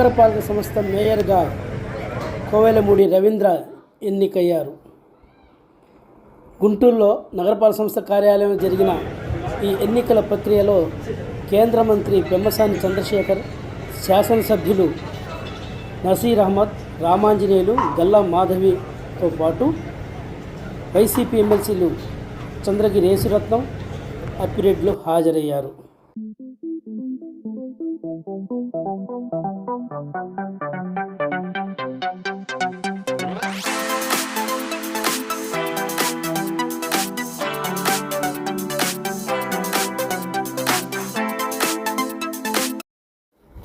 నగరపాలక సంస్థ మేయర్గా కోవెలమూడి రవీంద్ర ఎన్నికయ్యారు. గుంటూరులో నగరపాలక సంస్థ కార్యాలయం జరిగిన ఈ ఎన్నికల ప్రక్రియలో కేంద్ర మంత్రి పెమ్మసాని చంద్రశేఖర్ శాసనసభ్యులు నసీర్ అహ్మద్ రామాంజనేయులు గల్లా మాధవితో పాటు వైసీపీ ఎమ్మెల్సీలు చంద్రగిరి యేసురత్నం అప్పిరెడ్లు హాజరయ్యారు.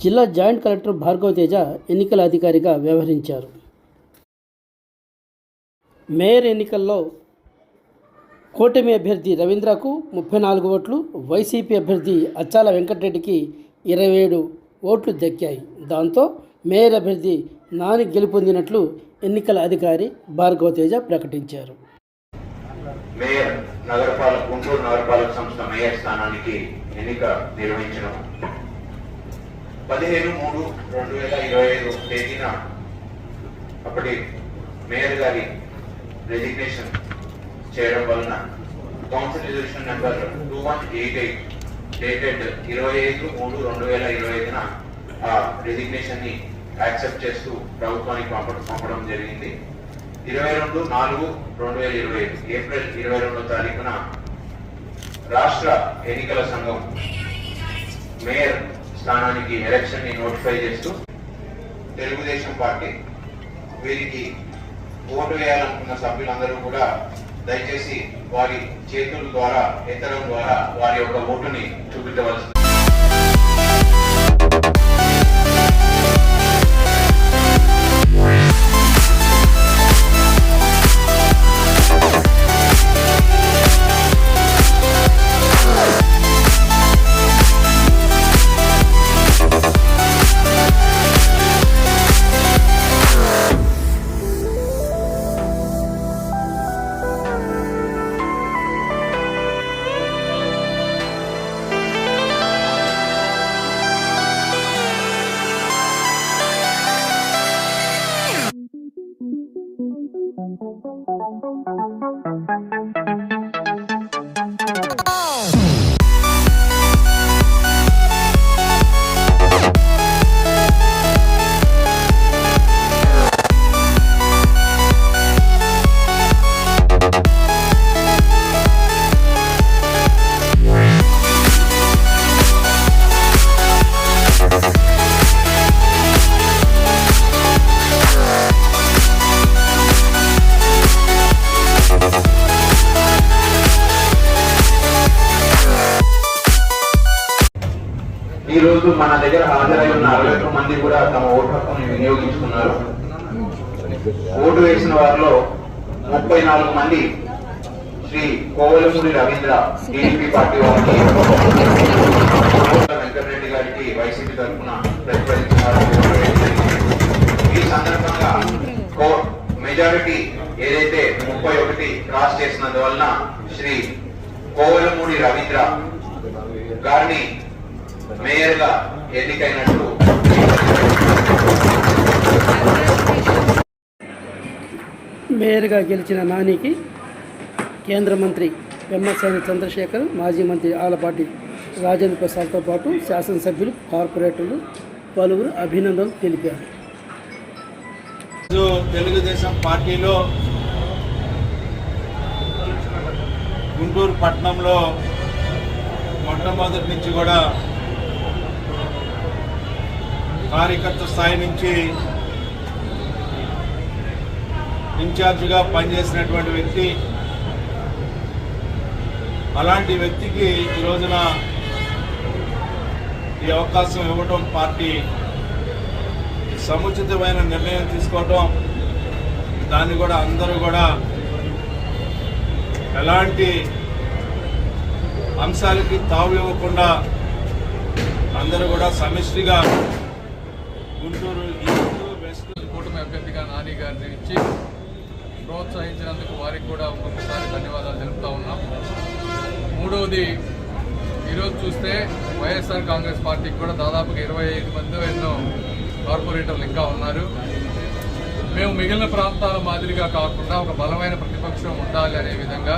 జిల్లా జాయింట్ కలెక్టర్ భార్గవ తేజ ఎన్నికల అధికారిగా వ్యవహరించారు. మేయర్ ఎన్నికల్లో కూటమి అభ్యర్థి రవీంద్రకు ముప్పై నాలుగు ఓట్లు వైసీపీ అభ్యర్థి అచ్చాల వెంకటరెడ్డికి ఇరవై ఏడు ఓట్లు దక్కాయి. దాంతో మేయర్ అభ్యర్థి నాని గెలుపొందినట్లు ఎన్నికల అధికారి భార్గవ తేజ ప్రకటించారు. మేయర్ నగరపాలక గుంటూరు నగరపాలక సంస్థ మేయర్ స్థానానికి ఎన్నిక నిర్వహించడం పదిహేను మూడు రెండు వేల ఇరవై ఐదు తేదీన అప్పటి మేయర్ గారి రెజిగ్నేషన్ చేయడం వలన council resolution number two one eight eight dated ఇరవై ఐదు మూడు రెండు వేల ఇరవై ఐదున ఆ రెజిగ్నేషన్ని యాక్సెప్ట్ చేస్తూ ప్రభుత్వానికి పంపడం పంపడం జరిగింది. ఇరవై రెండు నాలుగు రెండు వేల ఇరవై ఐదు ఏప్రిల్ ఇరవై రెండో తారీఖున రాష్ట్ర ఎన్నికల సంఘం మేయర్ స్థానానికి ఎలక్షన్ని నోటిఫై చేస్తూ తెలుగుదేశం పార్టీ వీరికి ఓటు వేయాలనుకున్న సభ్యులందరూ కూడా దయచేసి వారి చేతుల ద్వారా ఎత్తడం ద్వారా వారి యొక్క ఓటుని చూపించవలసింది うん。రోజు మన దగ్గర హాజరై ఉన్న అరవై ఒక్క మంది కూడా తమ ఓటు హక్కుని వినియోగించుకున్నారు. ఓటు వేసిన వారిలో ముప్పై నాలుగు మంది శ్రీ కోవలమూరి రవీంద్ర టీడీపీ పార్టీ వారికి వెంకటరెడ్డి గారికి వైసీపీ తరఫున ప్రతిపాదించినారు ఈ సందర్భంగా కో- మెజారిటీ ఏదైతే ముప్పై ఒకటి క్రాస్ చేసినందువలన శ్రీ కోవలమూడి రవీంద్ర గారిని మేయర్గా ఎన్నికైనట్టు. మేయర్గా గెలిచిన నానికి కేంద్ర మంత్రి పెమ్మసాని చంద్రశేఖర్ మాజీ మంత్రి ఆలపాటి రాజేంద్ర ప్రసాద్తో పాటు శాసనసభ్యులు కార్పొరేటర్లు పలువురు అభినందనలు తెలిపారు. తెలుగుదేశం పార్టీలో గుంటూరు పట్టణంలో మొట్టమొదటి నుంచి కూడా కార్యకర్త స్థాయి నుంచి ఇన్ఛార్జిగా పనిచేసినటువంటి వ్యక్తి అలాంటి వ్యక్తికి ఈ రోజున ఈ అవకాశం ఇవ్వడం పార్టీ సముచితమైన నిర్ణయం తీసుకోవటం దాన్ని కూడా అందరూ కూడా ఎలాంటి అంశాలకి తావు ఇవ్వకుండా అందరూ కూడా సమిష్టిగా గుంటూరు ఈస్ట్ వెస్ట్. కూటమి అభ్యర్థిగా నాని గారిని ఇచ్చి ప్రోత్సహించినందుకు వారికి కూడా ఒక్కొక్కసారి ధన్యవాదాలు తెలుపుతా ఉన్నాం. మూడవది ఈరోజు చూస్తే వైఎస్ఆర్ కాంగ్రెస్ పార్టీకి కూడా దాదాపుగా ఇరవై ఐదు మంది ఎన్నో కార్పొరేటర్లు ఇంకా ఉన్నారు. మేము మిగిలిన ప్రాంతాల మాదిరిగా కాకుండా ఒక బలమైన ప్రతిపక్షం ఉండాలి అనే విధంగా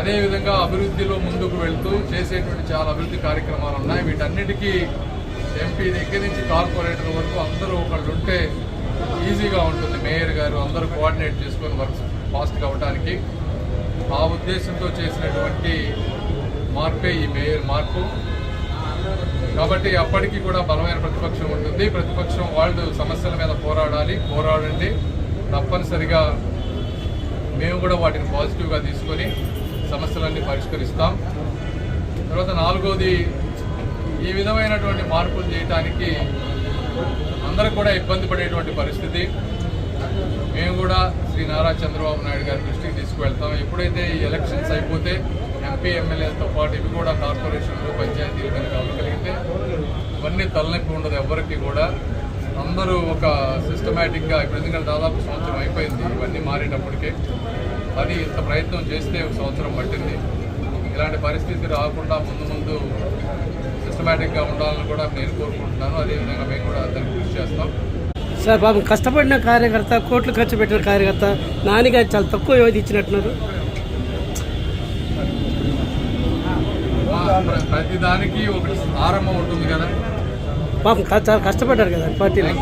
అదేవిధంగా అభివృద్ధిలో ముందుకు వెళ్తూ చేసేటువంటి చాలా అభివృద్ధి కార్యక్రమాలు ఉన్నాయి. వీటన్నిటికీ ఎంపీ దగ్గర నుంచి కార్పొరేటర్ వరకు అందరూ ఒకళ్ళు ఉంటే ఈజీగా ఉంటుంది. మేయర్ గారు అందరూ కోఆర్డినేట్ చేసుకొని వర్క్స్ ఫాస్ట్గా అవడానికి ఆ ఉద్దేశంతో చేసినటువంటి మార్పే ఈ మేయర్ మార్పు. కాబట్టి అప్పటికి కూడా బలమైన ప్రతిపక్షం ఉంటుంది. ప్రతిపక్షం వాళ్ళు సమస్యల మీద పోరాడాలి పోరాడండి. తప్పనిసరిగా మేము కూడా వాటిని పాజిటివ్గా తీసుకొని సమస్యలన్నీ పరిష్కరిస్తాం. తర్వాత నాలుగోది ఈ విధమైనటువంటి మార్పులు చేయటానికి అందరూ కూడా ఇబ్బంది పడేటువంటి పరిస్థితి. మేము కూడా శ్రీ నారా చంద్రబాబు నాయుడు గారి దృష్టికి తీసుకువెళ్తాం. ఎప్పుడైతే ఈ ఎలక్షన్స్ అయిపోతే ఎంపీ ఎమ్మెల్యేలతో పాటు ఇవి కూడా కార్పొరేషన్లు పంచాయతీలు కనుక అవ్వగలిగితే ఇవన్నీ తలనొప్పి ఉండదు ఎవరికి కూడా. అందరూ ఒక సిస్టమేటిక్గా ఇప్పుడు ఎందుకంటే దాదాపు సంవత్సరం అయిపోయింది ఇవన్నీ మారేటప్పటికే. అది ఇంత ప్రయత్నం చేస్తే ఒక సంవత్సరం పట్టింది. ఇలాంటి పరిస్థితి రాకుండా ముందు ముందు సిస్టమేటిక్గా ఉండాలని కూడా నేను కోరుకుంటున్నాను. అదేవిధంగా మేము కూడా దానికి కృషి చేస్తాం. సార్ పాపం కష్టపడిన కార్యకర్త కోట్లు ఖర్చు పెట్టిన కార్యకర్త నానిగారు చాలా తక్కువ వ్యవధి ఇచ్చినట్టున్నారు. ప్ర- ప్రతి దానికి ఒక ఆరంభం ఉంటుంది కదా. పాపం చాలా కష్టపడ్డారు కదా పార్టీలో. యూ